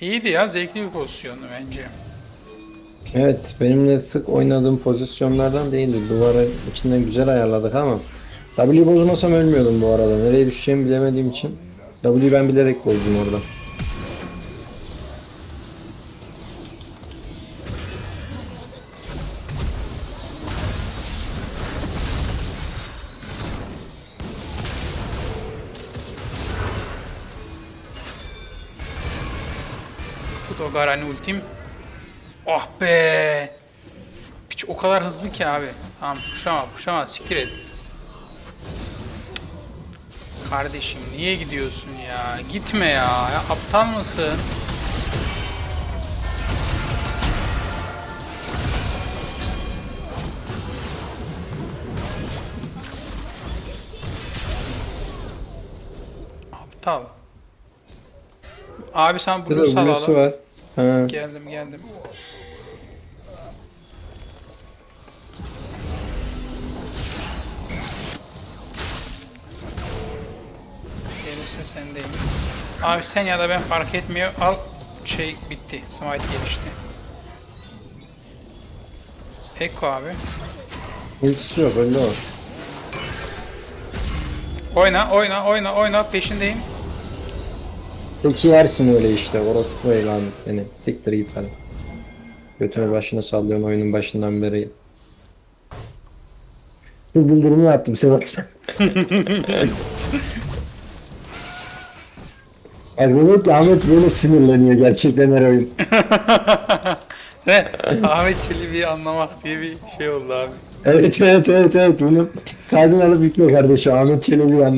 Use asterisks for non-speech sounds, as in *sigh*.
İyiydi ya zevkli bir pozisyondu bence. Evet benimle sık oynadığım pozisyonlardan değildi. Duvarı içinden güzel ayarladık ama W bozmasam ölmüyordum bu arada. Nereye düşeceğimi bilemediğim için W'yu ben bilerek bozdum orada. Tut o Garani ultim. Oh be. Piç o kadar hızlı ki abi. Tamam puşlama puşlama siktir et. Kardeşim niye gidiyorsun ya? Gitme ya. ya aptal mısın? Aptal. Abi sen Blue sal Blue'su var. Ha. Geldim geldim. Gelirse sendeyim. Abi sen ya da ben fark etmiyor. Al şey bitti. Smite gelişti. Eko abi. Ultisi yok öyle o. Oyna oyna oyna oyna peşindeyim. Peki yersin öyle işte. Orospu evladı seni. Siktir git hadi. Götünü başına sallıyorsun oyunun başından beri. Bu bildirimi yaptım Sebastian. Ay demek ki Ahmet böyle sinirleniyor gerçekten her oyun. *laughs* Ve Ahmet Çelebi'yi anlamak diye bir şey oldu abi. Evet evet evet evet bunu kaydını alıp yükle kardeşim Ahmet Çelebi'yi anlat.